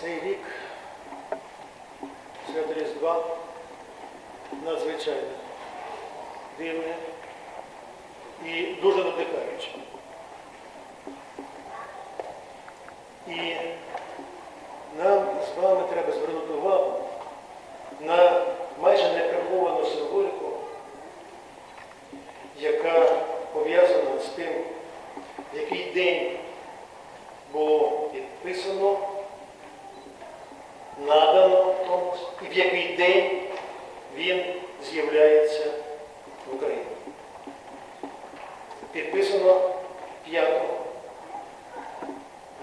Цей рік свято Різдва надзвичайно дивне і дуже надихаюче. І нам з вами треба звернути увагу на майже неприховану символіку, яка пов'язана з тим, в який день було підписано, надано Томос, і в який день він з'являється в Україні. Підписано 5-го,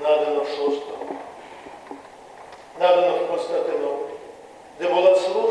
надано в Шостому, надано в Константинополі, де була служба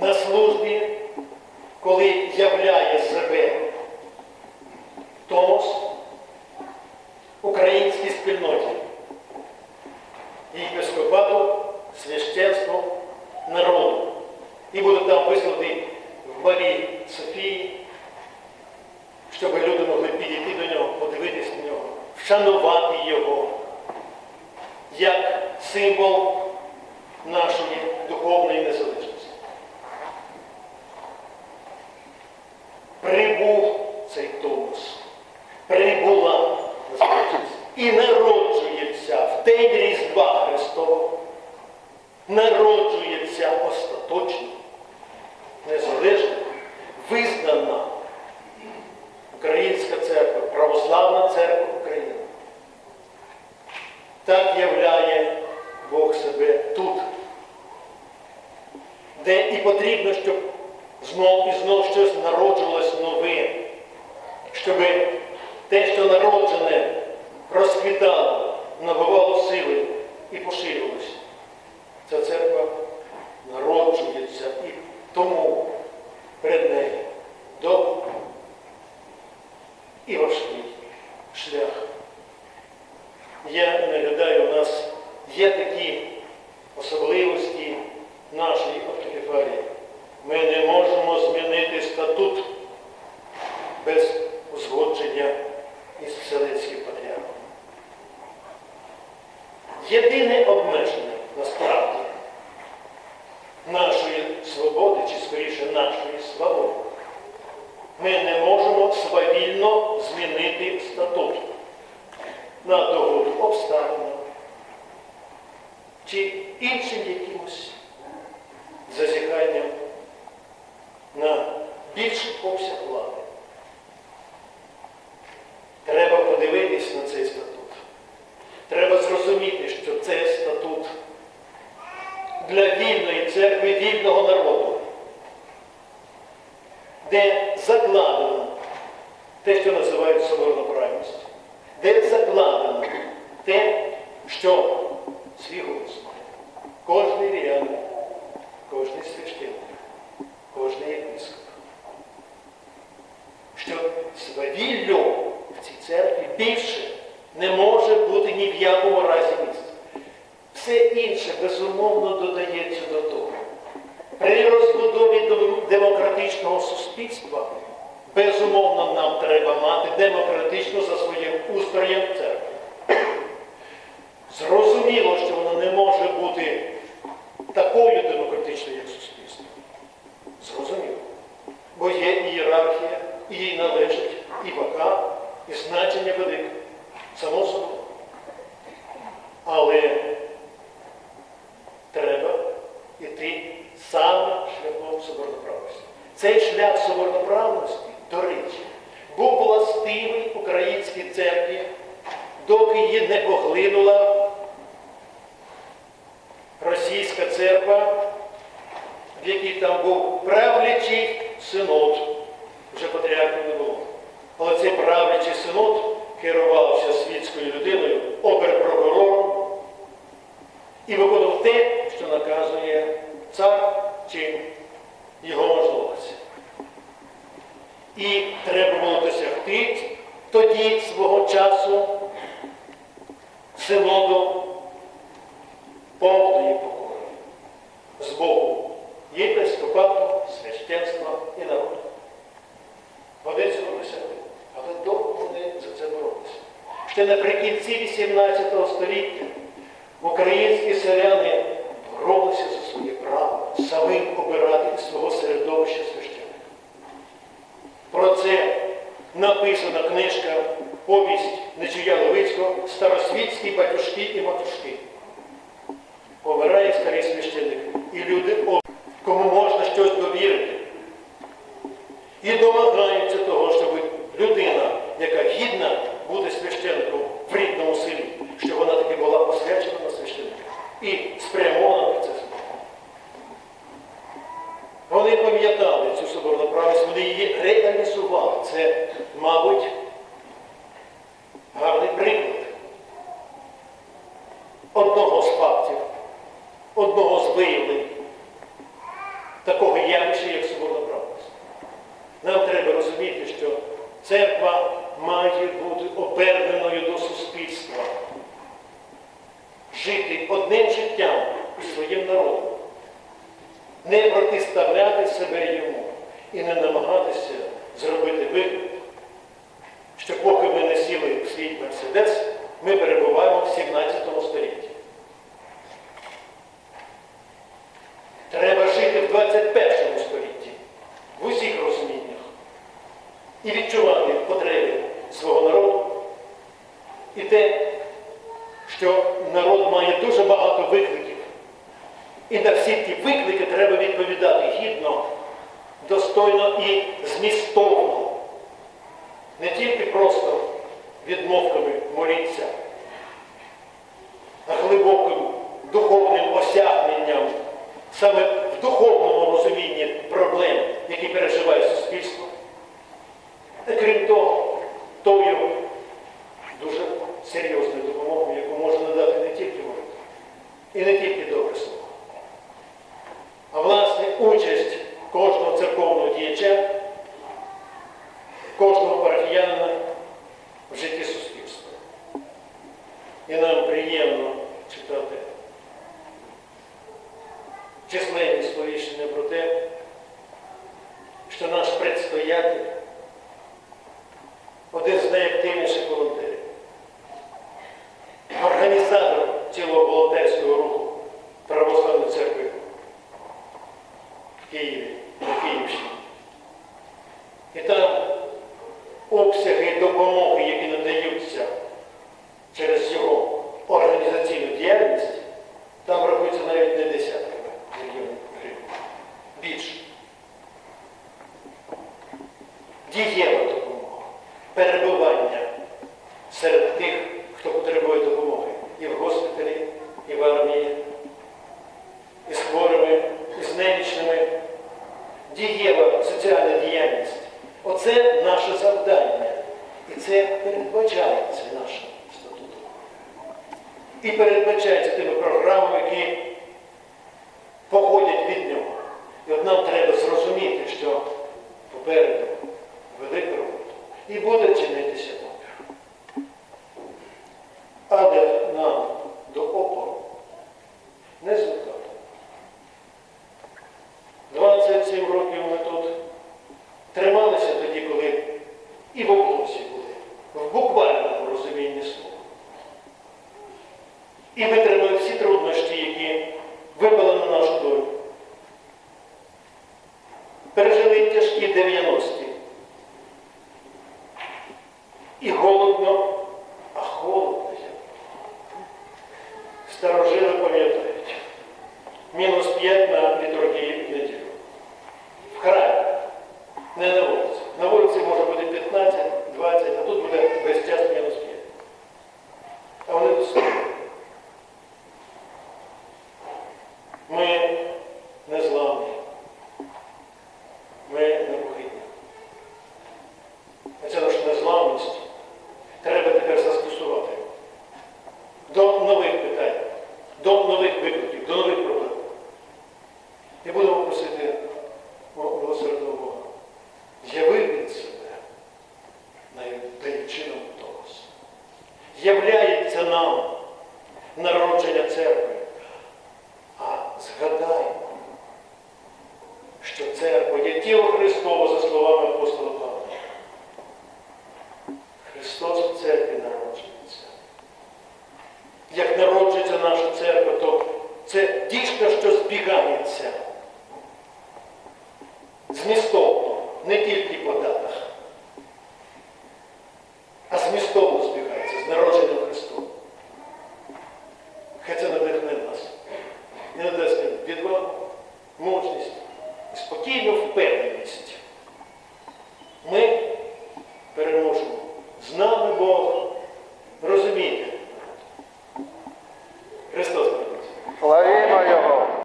на службі, коли являє себе Томос українській спільноті, єпископату, священству, народу. І буде там висланий в Марії Софії, щоб люди могли підійти до нього, подивитись на нього, вшанувати його як символ нашої духовної незалежності. Прибув цей Томос, прибула і народжується в день Різдва Христового, народжується остаточно, на догоду обставинам чи іншим якимось зазіханням на більший обсяг влади. Треба подивитись на цей статут. Треба зрозуміти, що це статут для вільної церкви, вільного народу, де закладено те, що називають соборноправність, де закладено те, що свій має. Кожний вірянин, кожний священник, кожний єпископ. Що свавіллю в цій церкві більше не може бути ні в якому разі місця. Все інше, безумовно, додається до того. При розбудові демократичного суспільства, безумовно, нам треба мати демократично за своїм устроєм церкви. Зрозуміло, що вона не може бути такою демократичною, як суспільство. Зрозуміло. Бо є ієрархія, і їй належить і вага, і значення велике. Само собою. Але треба йти саме шляхом соборноправності. Цей шлях соборноправності, до речі, був властивий українській церкві, доки її не поглинула російська церква, в якій там був правлячий синод. Вже патріархів не. Але цей правлячий синод керувався світською людиною, оберпрокурором, і виконував те, що наказує цар чи його можливості. І треба було досягти тоді свого часу синоду повної покори з Богу, єпископату, священства і народу. Вони досягли, але довго вони за це боролися. Ще наприкінці 18 століття українські селяни боролися за своє право самим обирати із свого середовища священника. Про це написана книжка Повість Нечуя Левицького Старосвітські батюшки і матушки. Помирає старий священник, і люди, о, кому можна щось довірити. І домагаються того, щоб людина, яка гідна бути священником в рідному селі, щоб вона таки була посвячена на священника і спрямована на це слово. Вони пам'ятали цю соборну правість, вони її реалізували. Це, мабуть, гарний приклад одного з фактів, одного з виявлень. Такого явища, як соборна правість. Нам треба розуміти, що церква має бути оберненою до суспільства, жити одним життям із своїм народом, не протиставляти себе йому і не намагатися зробити вигляд, що поки ми не сіли в свій Мерседес, ми перебуваємо в 17 столітті. Треба жити в 21 столітті, в усіх розуміннях і відчувати потреби свого народу і те, що народ має дуже багато викликів. І на всі ті виклики треба відповідати гідно, достойно і змістовно. Не тільки просто відмовками моліться, а глибоким духовним осягненням саме в духовному розумінні проблем, які переживає суспільство. Та крім того, тою і не в нам треба зрозуміти, що попереду велика робота і буде чинитися опір. Але нам до опору не звикати. 27 років ми тут трималися тоді, коли і в облозі були, в буквальному розумінні слова. І ми 5 на літургії неділю. В храмі. Не. На